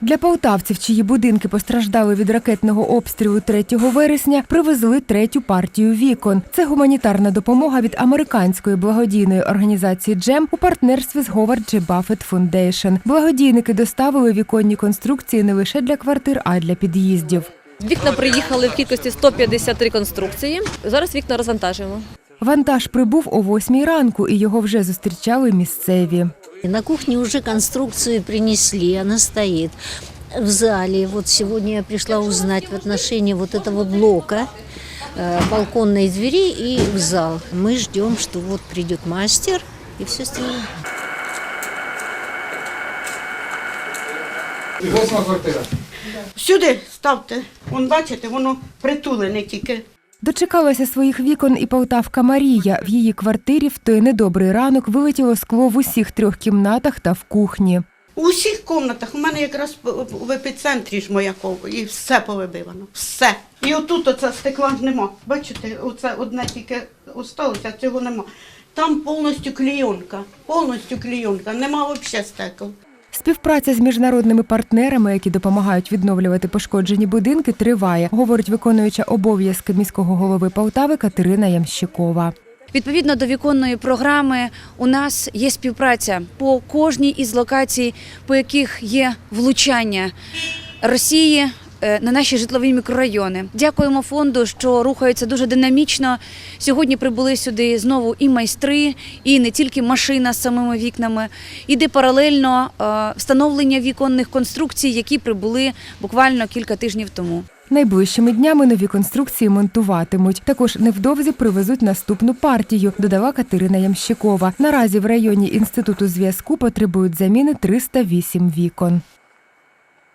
Для полтавців, чиї будинки постраждали від ракетного обстрілу 3 вересня, привезли третю партію вікон. Це гуманітарна допомога від американської благодійної організації Джем у партнерстві з Говард G. Buffett Foundation. Благодійники доставили віконні конструкції не лише для квартир, а й для під'їздів. Вікна приїхали в кількості 153 конструкції. Зараз вікна розвантажуємо. Вантаж прибув о 8 ранку, і його вже зустрічали місцеві. И На кухне уже конструкцию принесли, она стоит в зале. Вот сегодня я пришла узнать в отношении вот этого блока э, балконной двери и в зал. Мы ждем, что вот придет мастер и все остальное. Восьма квартира. Сюди ставте. Вон бачите, воно притулене тільки. Дочекалася своїх вікон і полтавка Марія. В її квартирі в той недобрий ранок вилетіло скло в усіх трьох кімнатах та в кухні. У усіх кімнатах у мене якраз в- епіцентрі ж моя ковка, і все повибивано. Все. І отут оце стекла ж нема. Бачите, оце одне тільки осталося, цього нема. Там повністю клійонка, повністю клійонка, нема взагалі стекол. Співпраця з міжнародними партнерами, які допомагають відновлювати пошкоджені будинки, триває, говорить виконуюча обов'язки міського голови Полтави Катерина Ямщикова. Відповідно до віконної програми, у нас є співпраця по кожній із локацій, по яких є влучання Росії. Е, На наші житлові мікрорайони дякуємо фонду, що рухається дуже динамічно. Сьогодні прибули сюди знову і майстри, і не тільки машина з самими вікнами. Іде паралельно е, встановлення віконних конструкцій, які прибули буквально кілька тижнів тому. Найближчими днями нові конструкції монтуватимуть. Також невдовзі привезуть наступну партію, додала Катерина Ямщикова. Наразі в районі інституту зв'язку потребують заміни 308 вікон.